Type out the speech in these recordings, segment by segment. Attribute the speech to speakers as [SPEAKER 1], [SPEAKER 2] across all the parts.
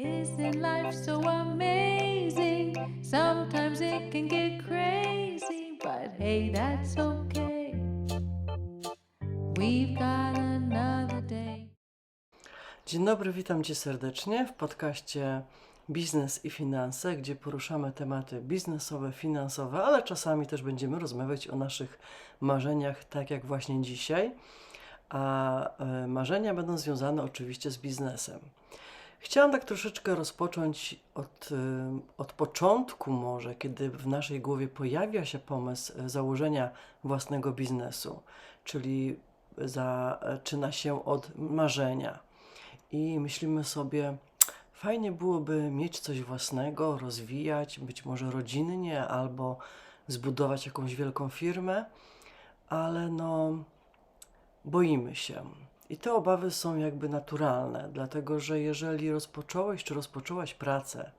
[SPEAKER 1] Isn't life so amazing? Sometimes it can get crazy, but hey, that's okay. We've got another day.
[SPEAKER 2] Dzień dobry, witam Cię serdecznie w podcaście Biznes i Finanse, gdzie poruszamy tematy biznesowe, finansowe, ale czasami też będziemy rozmawiać o naszych marzeniach, tak jak właśnie dzisiaj. A e, marzenia będą związane oczywiście z biznesem. Chciałam tak troszeczkę rozpocząć od, e, od początku, może, kiedy w naszej głowie pojawia się pomysł e, założenia własnego biznesu, czyli zaczyna się od marzenia i myślimy sobie, fajnie byłoby mieć coś własnego, rozwijać, być może rodzinnie, albo zbudować jakąś wielką firmę, ale no, boimy się. I te obawy są jakby naturalne, dlatego że jeżeli rozpocząłeś czy rozpoczęłaś pracę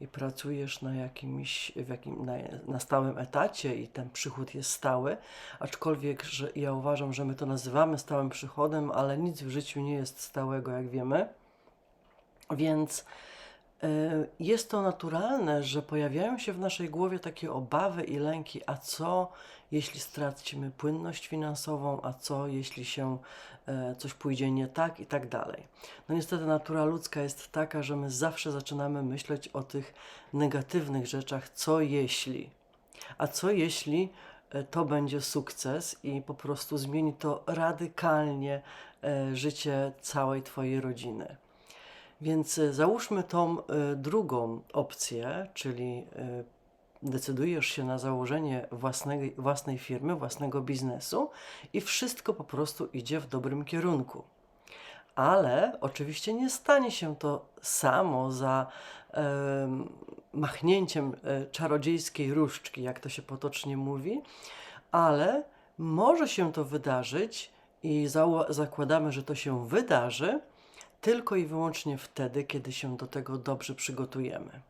[SPEAKER 2] i pracujesz na jakimś, w jakim, na, na stałym etacie i ten przychód jest stały, aczkolwiek że ja uważam, że my to nazywamy stałym przychodem, ale nic w życiu nie jest stałego, jak wiemy. Więc jest to naturalne, że pojawiają się w naszej głowie takie obawy i lęki, a co jeśli stracimy płynność finansową, a co jeśli się e, coś pójdzie nie tak i tak dalej. No niestety natura ludzka jest taka, że my zawsze zaczynamy myśleć o tych negatywnych rzeczach, co jeśli. A co jeśli e, to będzie sukces i po prostu zmieni to radykalnie e, życie całej Twojej rodziny. Więc e, załóżmy tą e, drugą opcję, czyli e, decydujesz się na założenie własnej, własnej firmy, własnego biznesu i wszystko po prostu idzie w dobrym kierunku. Ale oczywiście nie stanie się to samo za em, machnięciem e, czarodziejskiej różdżki, jak to się potocznie mówi, ale może się to wydarzyć i zakładamy, że to się wydarzy tylko i wyłącznie wtedy, kiedy się do tego dobrze przygotujemy.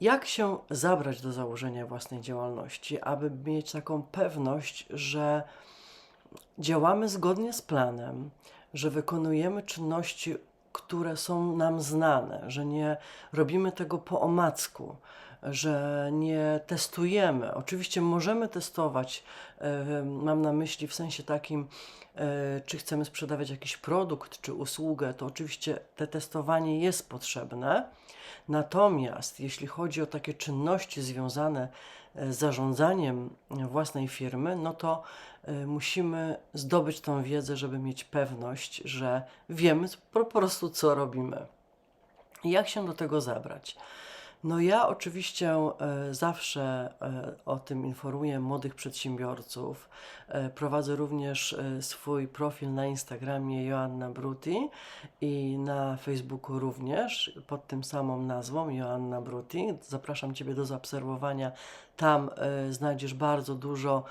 [SPEAKER 2] Jak się zabrać do założenia własnej działalności, aby mieć taką pewność, że działamy zgodnie z planem, że wykonujemy czynności, które są nam znane, że nie robimy tego po omacku, że nie testujemy. Oczywiście możemy testować, e, mam na myśli w sensie takim, e, czy chcemy sprzedawać jakiś produkt czy usługę, to oczywiście te testowanie jest potrzebne. Natomiast jeśli chodzi o takie czynności związane e, z zarządzaniem własnej firmy, no to musimy zdobyć tą wiedzę, żeby mieć pewność, że wiemy po prostu, co robimy. Jak się do tego zabrać? No ja oczywiście e, zawsze e, o tym informuję młodych przedsiębiorców. E, prowadzę również swój profil na Instagramie Joanna Bruti i na Facebooku również pod tym samą nazwą Joanna Bruti. Zapraszam Ciebie do zaobserwowania. Tam znajdziesz bardzo dużo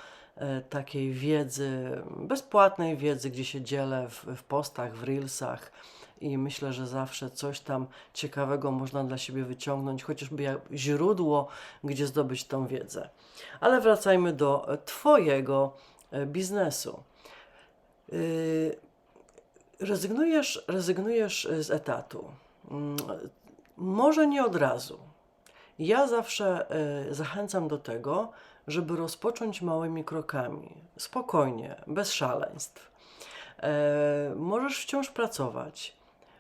[SPEAKER 2] takiej wiedzy, bezpłatnej wiedzy, gdzie się dzielę w, w postach, w reelsach i myślę, że zawsze coś tam ciekawego można dla siebie wyciągnąć, chociażby jak źródło, gdzie zdobyć tą wiedzę. Ale wracajmy do e, Twojego e, biznesu. Yy, Rezygnujesz, rezygnujesz e, z etatu. Mm, Może nie od razu. Ja zawsze e, zachęcam do tego, żeby rozpocząć małymi krokami, spokojnie, bez szaleństw. E, możesz wciąż pracować.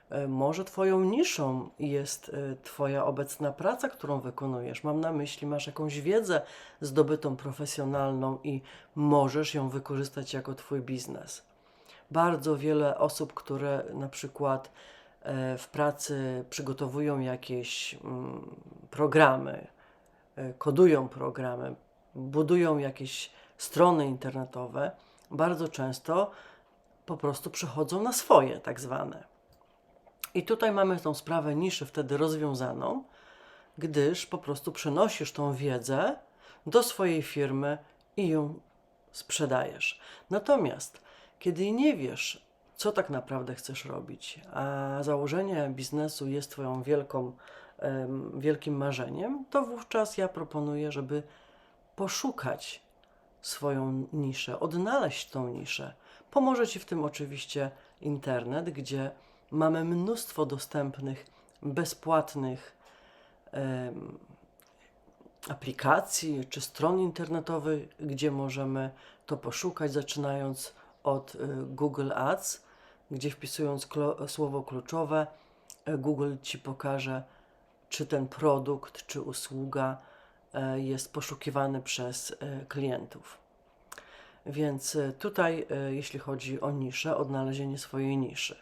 [SPEAKER 2] E, Może Twoją niszą jest e, Twoja obecna praca, którą wykonujesz. Mam na myśli, masz jakąś wiedzę zdobytą profesjonalną i możesz ją wykorzystać jako Twój biznes. Bardzo wiele osób, które na przykład e, w pracy przygotowują jakieś mm, programy, kodują programy, budują jakieś strony internetowe, bardzo często po prostu przechodzą na swoje, tak zwane. I tutaj mamy tą sprawę niszy wtedy rozwiązaną, gdyż po prostu przenosisz tą wiedzę do swojej firmy i ją sprzedajesz. Natomiast kiedy nie wiesz, co tak naprawdę chcesz robić, a założenie biznesu jest Twoją wielką, wielkim marzeniem, to wówczas ja proponuję, żeby poszukać swoją niszę, odnaleźć tą niszę. Pomoże Ci w tym oczywiście internet, gdzie mamy mnóstwo dostępnych bezpłatnych aplikacji czy stron internetowych, gdzie możemy to poszukać, zaczynając od y, Google Ads, gdzie wpisując klo- słowo kluczowe, e, Google ci pokaże, czy ten produkt, czy usługa e, jest poszukiwany przez e, klientów. Więc tutaj, jeśli chodzi o niszę, odnalezienie swojej niszy.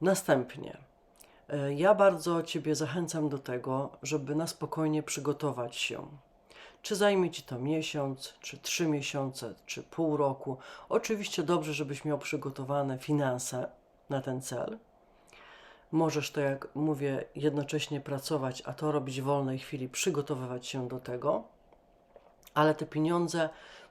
[SPEAKER 2] Następnie, e, ja bardzo Ciebie zachęcam do tego, żeby na spokojnie przygotować się. Czy zajmie Ci to miesiąc, czy trzy miesiące, czy pół roku. Oczywiście dobrze, żebyś miał przygotowane finanse na ten cel. Możesz to, jak mówię, jednocześnie pracować, a to robić w wolnej chwili, przygotowywać się do tego, ale te pieniądze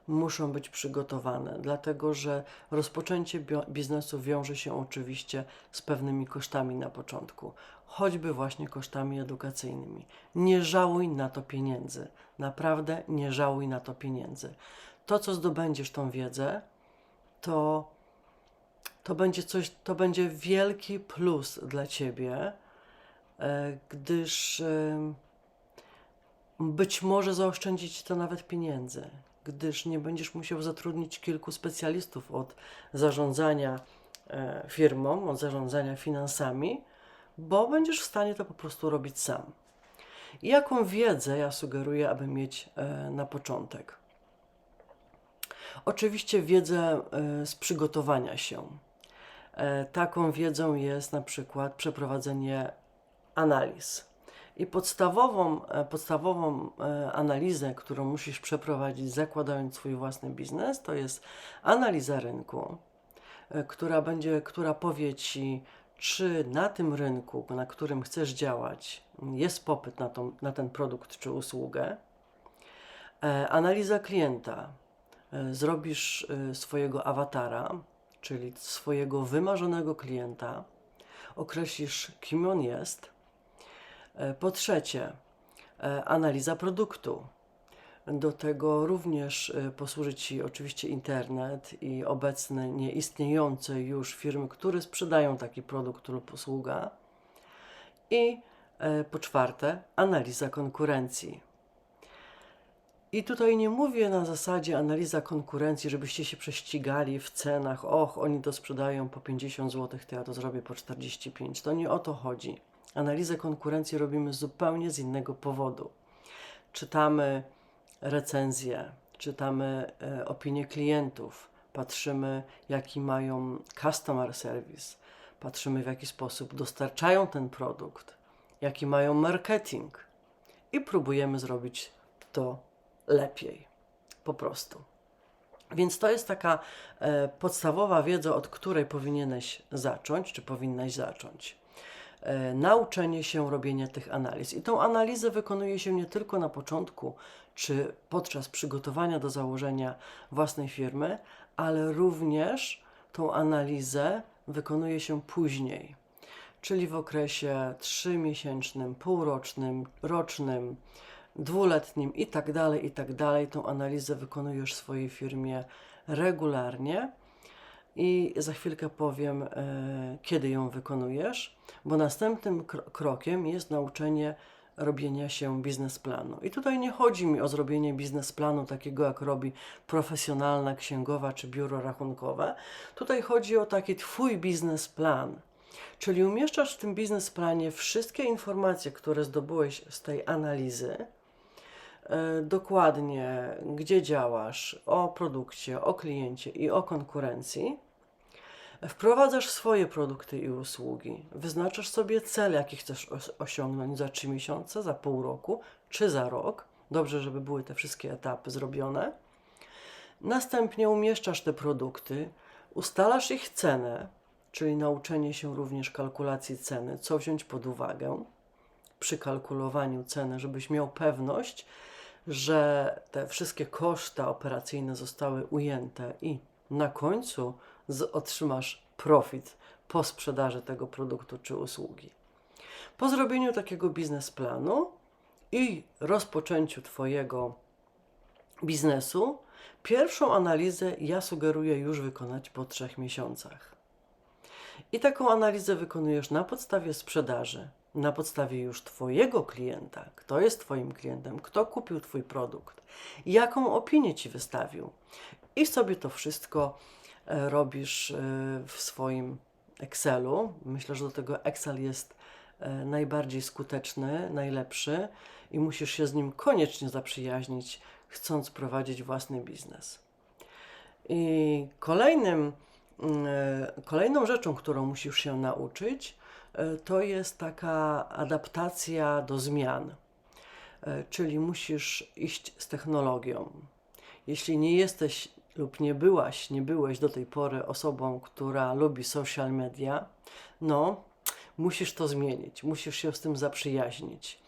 [SPEAKER 2] muszą być przygotowane, dlatego że rozpoczęcie biznesu wiąże się oczywiście z pewnymi kosztami na początku, choćby właśnie kosztami edukacyjnymi. Nie żałuj na to pieniędzy, naprawdę nie żałuj na to pieniędzy. To, co zdobędziesz tą wiedzę, to to będzie coś, to będzie wielki plus dla ciebie, e, gdyż być może zaoszczędzi ci to nawet pieniędzy, gdyż nie będziesz musiał zatrudnić kilku specjalistów od zarządzania e, firmą, od zarządzania finansami, bo będziesz w stanie to po prostu robić sam. I jaką wiedzę ja sugeruję, aby mieć e, na początek? Oczywiście wiedzę e, z przygotowania się. Taką wiedzą jest na przykład przeprowadzenie analiz. I podstawową, e, podstawową e, analizę, którą musisz przeprowadzić, zakładając swój własny biznes, to jest analiza rynku, e, która będzie, która powie ci, czy na tym rynku, na którym chcesz działać, jest popyt na, tą, na ten produkt czy usługę. Analiza klienta. Zrobisz swojego awatara, czyli swojego wymarzonego klienta, określisz, kim on jest. E, Po trzecie, e, analiza produktu. Do tego również e, posłuży Ci oczywiście internet i obecne nieistniejące już firmy, które sprzedają taki produkt lub usługa. I po czwarte, analiza konkurencji. I tutaj nie mówię na zasadzie analiza konkurencji, żebyście się prześcigali w cenach. Och, oni to sprzedają po 50 zł, to ja to zrobię po 45. To nie o to chodzi. Analizę konkurencji robimy zupełnie z innego powodu. Czytamy recenzje, czytamy e, opinie klientów, patrzymy, jaki mają customer service, patrzymy, w jaki sposób dostarczają ten produkt, jaki mają marketing i próbujemy zrobić to lepiej. Po prostu. Więc to jest taka e, podstawowa wiedza, od której powinieneś zacząć, czy powinnaś zacząć. E, nauczenie się robienia tych analiz. I tą analizę wykonuje się nie tylko na początku, czy podczas przygotowania do założenia własnej firmy, ale również tą analizę wykonuje się później, czyli w okresie trzymiesięcznym, półrocznym, rocznym, dwuletnim i tak dalej, i tak. Tą analizę wykonujesz w swojej firmie regularnie i za chwilkę powiem, e, kiedy ją wykonujesz, bo następnym kro- krokiem jest nauczenie robienia się biznesplanu. I tutaj nie chodzi mi o zrobienie biznesplanu takiego, jak robi profesjonalna księgowa czy biuro rachunkowe. Tutaj chodzi o taki Twój biznesplan. Czyli umieszczasz w tym biznesplanie wszystkie informacje, które zdobyłeś z tej analizy, e, dokładnie gdzie działasz, o produkcie, o kliencie i o konkurencji. Wprowadzasz swoje produkty i usługi. Wyznaczasz sobie cel, jaki chcesz os- osiągnąć za 3 miesiące, za pół roku czy za rok. Dobrze, żeby były te wszystkie etapy zrobione. Następnie umieszczasz te produkty, ustalasz ich cenę, czyli nauczenie się również kalkulacji ceny, co wziąć pod uwagę przy kalkulowaniu ceny, żebyś miał pewność, że te wszystkie koszta operacyjne zostały ujęte i na końcu z, otrzymasz profit po sprzedaży tego produktu czy usługi. Po zrobieniu takiego biznesplanu i rozpoczęciu Twojego biznesu, pierwszą analizę ja sugeruję już wykonać po trzech miesiącach. I taką analizę wykonujesz na podstawie sprzedaży, na podstawie już Twojego klienta, kto jest Twoim klientem, kto kupił Twój produkt, jaką opinię Ci wystawił. I sobie to wszystko robisz e, w swoim Excelu. Myślę, że do tego Excel jest e, najbardziej skuteczny, najlepszy i musisz się z nim koniecznie zaprzyjaźnić, chcąc prowadzić własny biznes. I kolejnym, mm, e, kolejną rzeczą, którą musisz się nauczyć, e, to jest taka adaptacja do zmian. E, Czyli musisz iść z technologią. Jeśli nie jesteś lub nie byłaś, nie byłeś do tej pory osobą, która lubi social media, no, musisz to zmienić, musisz się z tym zaprzyjaźnić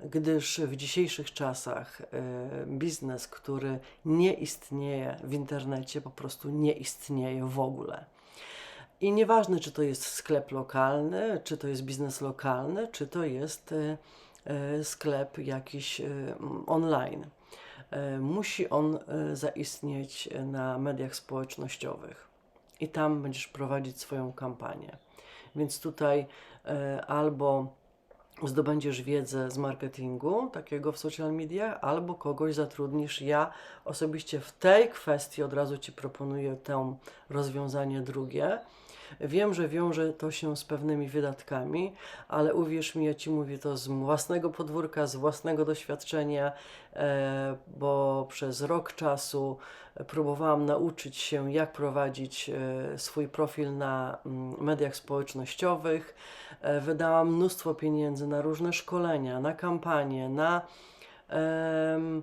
[SPEAKER 2] gdyż w dzisiejszych czasach e, biznes, który nie istnieje w internecie, po prostu nie istnieje w ogóle. I nieważne, czy to jest sklep lokalny, czy to jest biznes lokalny, czy to jest e, e, sklep jakiś online. E, Musi on e, zaistnieć na mediach społecznościowych i tam będziesz prowadzić swoją kampanię. Więc tutaj e, albo zdobędziesz wiedzę z marketingu, takiego w social media, albo kogoś zatrudnisz. Ja osobiście w tej kwestii od razu Ci proponuję to rozwiązanie drugie. Wiem, że wiąże to się z pewnymi wydatkami, ale uwierz mi, ja Ci mówię to z własnego podwórka, z własnego doświadczenia, e, bo przez rok czasu próbowałam nauczyć się, jak prowadzić e, swój profil na mm, mediach społecznościowych. E, Wydałam mnóstwo pieniędzy na różne szkolenia, na kampanie, na me-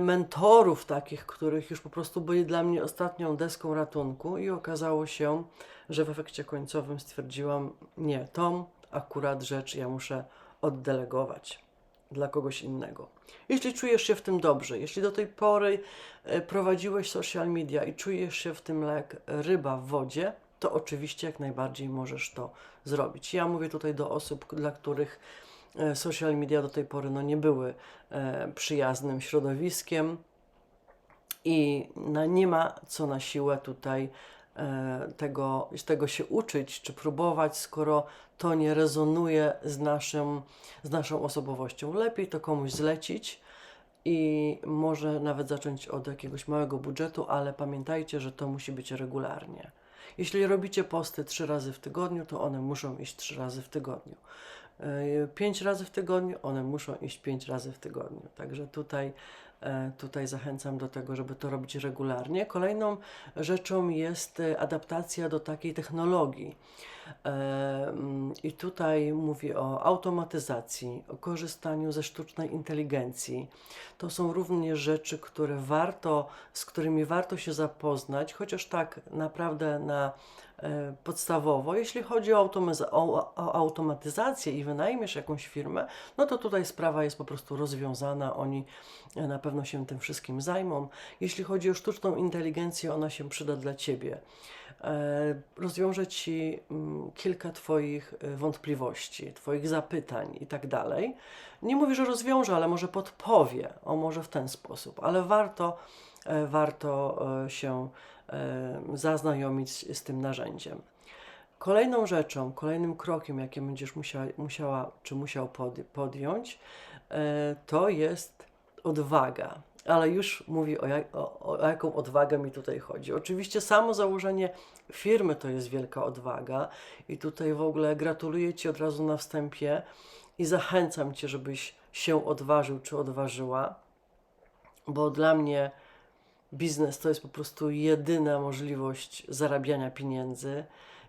[SPEAKER 2] mentorów takich, których już po prostu byli dla mnie ostatnią deską ratunku i okazało się, że w efekcie końcowym stwierdziłam, nie, tą akurat rzecz ja muszę oddelegować dla kogoś innego. Jeśli czujesz się w tym dobrze, jeśli do tej pory e, prowadziłeś social media i czujesz się w tym jak ryba w wodzie, to oczywiście jak najbardziej możesz to zrobić. Ja mówię tutaj do osób, dla których social media do tej pory no, nie były e, przyjaznym środowiskiem i na, nie ma co na siłę tutaj e, tego, tego się uczyć czy próbować, skoro to nie rezonuje z, naszym, z naszą osobowością. Lepiej to komuś zlecić i może nawet zacząć od jakiegoś małego budżetu, ale pamiętajcie, że to musi być regularnie. Jeśli robicie posty trzy razy w tygodniu, to one muszą iść trzy razy w tygodniu. E, Pięć razy w tygodniu, one muszą iść pięć razy w tygodniu. Także tutaj, e, tutaj zachęcam do tego, żeby to robić regularnie. Kolejną rzeczą jest e, adaptacja do takiej technologii. Mm, I tutaj mówię o automatyzacji, o korzystaniu ze sztucznej inteligencji. To są również rzeczy, które warto, z którymi warto się zapoznać, chociaż tak naprawdę na podstawowo. Jeśli chodzi o, automatyza- o, o automatyzację i wynajmiesz jakąś firmę, no to tutaj sprawa jest po prostu rozwiązana. Oni e, na pewno się tym wszystkim zajmą. Jeśli chodzi o sztuczną inteligencję, ona się przyda dla Ciebie. E, Rozwiąże Ci mm, kilka Twoich e, wątpliwości, Twoich zapytań i tak dalej. Nie mówię, że rozwiąże, ale może podpowie, o może w ten sposób, ale warto, e, warto e, się e, zaznajomić z tym narzędziem. Kolejną rzeczą, kolejnym krokiem, jaki będziesz musiała, musiała czy musiał pod, podjąć, e, to jest odwaga. Ale już mówię o, jak, o, o jaką odwagę mi tutaj chodzi. Oczywiście samo założenie firmy to jest wielka odwaga i tutaj w ogóle gratuluję Ci od razu na wstępie i zachęcam Cię, żebyś się odważył czy odważyła, bo dla mnie biznes to jest po prostu jedyna możliwość zarabiania pieniędzy.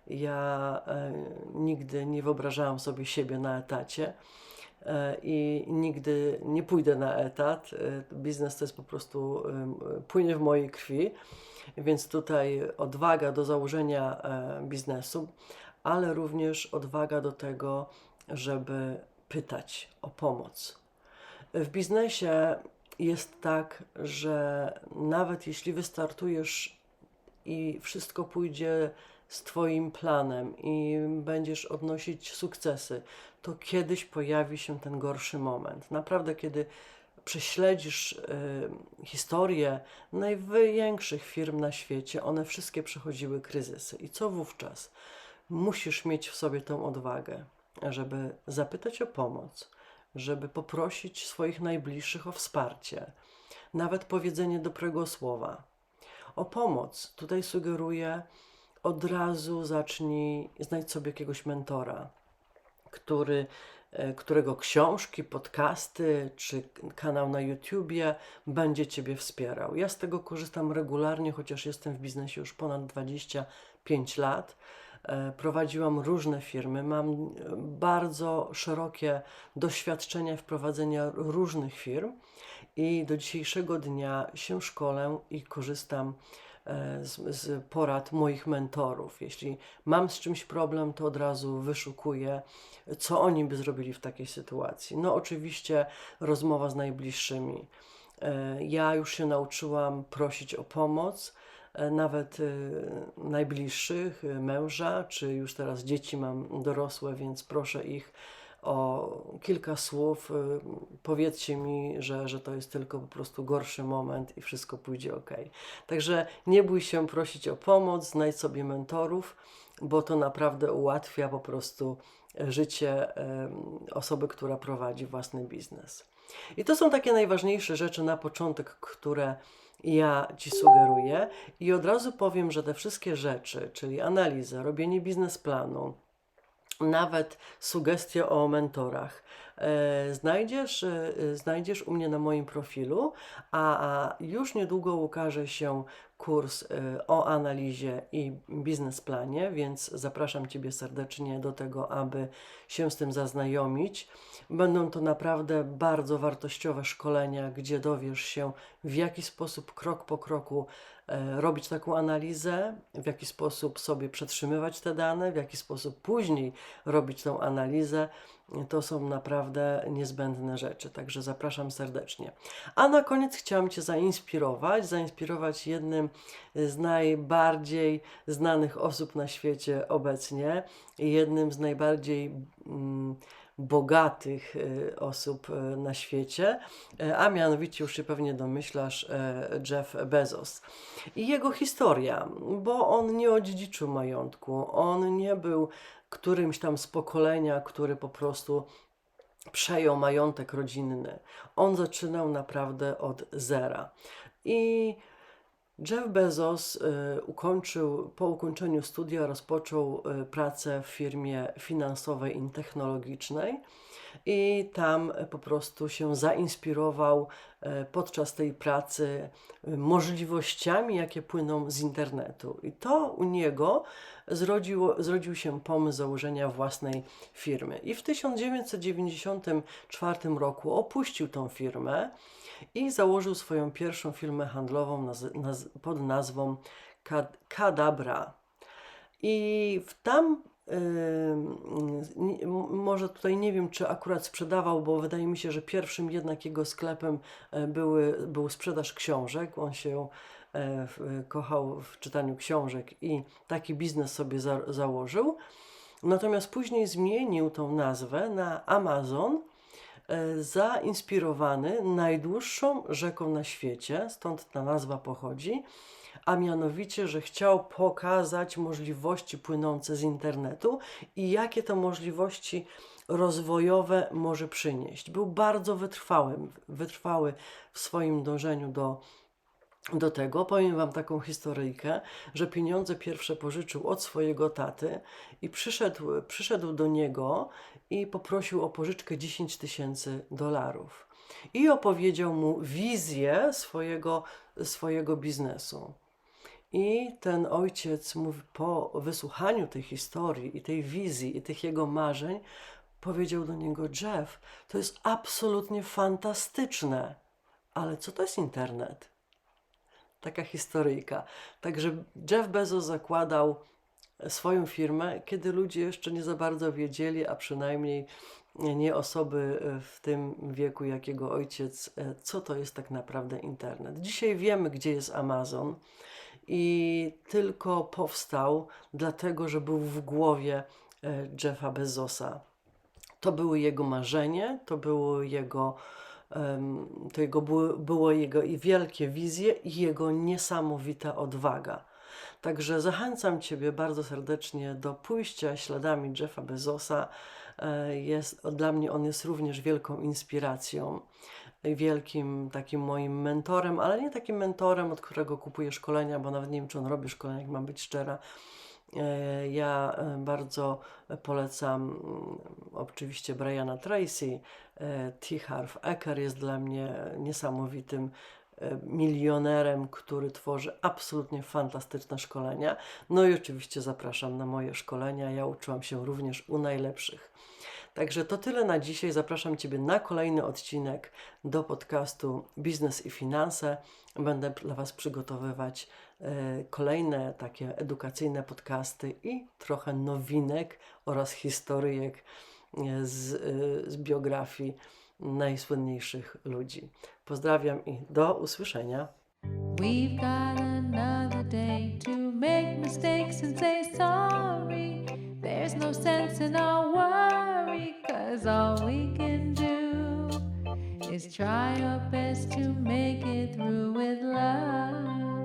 [SPEAKER 2] Ja e, nigdy nie wyobrażałam sobie siebie na etacie e, i nigdy nie pójdę na etat. E, biznes to jest po prostu płynie w mojej krwi, więc tutaj odwaga do założenia biznesu, ale również odwaga do tego, żeby pytać o pomoc. W biznesie jest tak, że nawet jeśli wystartujesz i wszystko pójdzie z Twoim planem i będziesz odnosić sukcesy, to kiedyś pojawi się ten gorszy moment. Naprawdę, kiedy prześledzisz y, historię największych firm na świecie, one wszystkie przechodziły kryzysy. I co wówczas? Musisz mieć w sobie tą odwagę. żeby zapytać o pomoc, żeby poprosić swoich najbliższych o wsparcie, nawet powiedzenie dobrego słowa. O pomoc tutaj sugeruję, od razu zacznij znać sobie jakiegoś mentora, który, e, którego książki, podcasty czy kanał na YouTubie będzie Ciebie wspierał. Ja z tego korzystam regularnie, chociaż jestem w biznesie już ponad 25 lat. E, Prowadziłam różne firmy, mam e, bardzo szerokie doświadczenie wprowadzenia różnych firm i do dzisiejszego dnia się szkolę i korzystam e, z, z porad moich mentorów. Jeśli mam z czymś problem, to od razu wyszukuję, co oni by zrobili w takiej sytuacji. No, oczywiście rozmowa z najbliższymi. Ja już się nauczyłam prosić o pomoc, nawet e, najbliższych, e, męża, czy już teraz dzieci mam dorosłe, więc proszę ich o kilka słów. e, Powiedzcie mi, że, że to jest tylko po prostu gorszy moment i wszystko pójdzie ok. Także nie bój się prosić o pomoc, znajdź sobie mentorów, bo to naprawdę ułatwia po prostu życie osoby, która prowadzi własny biznes. I to są takie najważniejsze rzeczy na początek, które ja Ci sugeruję. I od razu powiem, że te wszystkie rzeczy, czyli analiza, robienie biznesplanu, nawet sugestie o mentorach, znajdziesz, e, znajdziesz u mnie na moim profilu, a, już niedługo ukaże się kurs e, o analizie i biznesplanie, więc zapraszam Ciebie serdecznie do tego, aby się z tym zaznajomić. Będą to naprawdę bardzo wartościowe szkolenia, gdzie dowiesz się, w jaki sposób krok po kroku e, robić taką analizę, w jaki sposób sobie przetrzymywać te dane, w jaki sposób później robić tą analizę. To są naprawdę niezbędne rzeczy, także zapraszam serdecznie. A na koniec chciałam Cię zainspirować, zainspirować jednym z najbardziej znanych osób na świecie obecnie, jednym z najbardziej mm, bogatych y, osób y, na świecie, y, a mianowicie już się pewnie domyślasz, y, Jeff Bezos. I jego historia, bo on nie odziedziczył majątku, on nie był którymś tam z pokolenia, który po prostu przejął majątek rodzinny. On zaczynał naprawdę od zera. I Jeff Bezos y, ukończył, po ukończeniu studia rozpoczął y, pracę w firmie finansowej i technologicznej i tam y, po prostu się zainspirował y, podczas tej pracy y, możliwościami, jakie płyną z internetu. I to u niego zrodziło, zrodził się pomysł założenia własnej firmy. I w 1994 roku opuścił tą firmę i założył swoją pierwszą firmę handlową naz- naz- pod nazwą Kad- Kadabra. I w tam, może tutaj nie wiem, czy akurat sprzedawał, bo wydaje mi się, że pierwszym jednak jego sklepem e, były, był sprzedaż książek. On się e, kochał w czytaniu książek i taki biznes sobie za, założył. Natomiast później zmienił tą nazwę na Amazon, e, zainspirowany najdłuższą rzeką na świecie, stąd ta nazwa pochodzi, a mianowicie, że chciał pokazać możliwości płynące z internetu i jakie to możliwości rozwojowe może przynieść. Był bardzo wytrwałym, wytrwały w swoim dążeniu do do tego powiem Wam taką historyjkę, że pieniądze pierwsze pożyczył od swojego taty i przyszedł, przyszedł do niego i poprosił o pożyczkę 10 tysięcy dolarów. I opowiedział mu wizję swojego, swojego biznesu. I ten ojciec mówi, po wysłuchaniu tej historii i tej wizji i tych jego marzeń, powiedział do niego: Jeff, to jest absolutnie fantastyczne, ale co to jest internet? taka historyjka. Także Jeff Bezos zakładał swoją firmę, kiedy ludzie jeszcze nie za bardzo wiedzieli, a przynajmniej nie osoby w tym wieku, jak jego ojciec, co to jest tak naprawdę internet. Dzisiaj wiemy, gdzie jest Amazon i tylko powstał dlatego, że był w głowie e, Jeffa Bezosa. To były jego marzenie, to było jego, to jego było, było jego i wielkie wizje i jego niesamowita odwaga. Także zachęcam Ciebie bardzo serdecznie do pójścia śladami Jeffa Bezosa, E, Jest, dla mnie on jest również wielką inspiracją, wielkim takim moim mentorem, ale nie takim mentorem, od którego kupuję szkolenia, bo nawet nie wiem, czy on robi szkolenia, jak mam być szczera. E, Ja e, bardzo polecam mm, oczywiście Briana Tracy. E, T. Harv Eker jest dla mnie niesamowitym milionerem, który tworzy absolutnie fantastyczne szkolenia. No i oczywiście zapraszam na moje szkolenia. Ja uczyłam się również u najlepszych. Także to tyle na dzisiaj. Zapraszam Ciebie na kolejny odcinek do podcastu Biznes i Finanse. Będę dla Was przygotowywać e, kolejne takie edukacyjne podcasty i trochę nowinek oraz historyjek e, z, e, z biografii najsłynniejszych ludzi. Pozdrawiam i do usłyszenia.
[SPEAKER 1] We've got another day to make mistakes and say sorry. There's no sense in our worry, cause all we can do is try our best to make it through with love.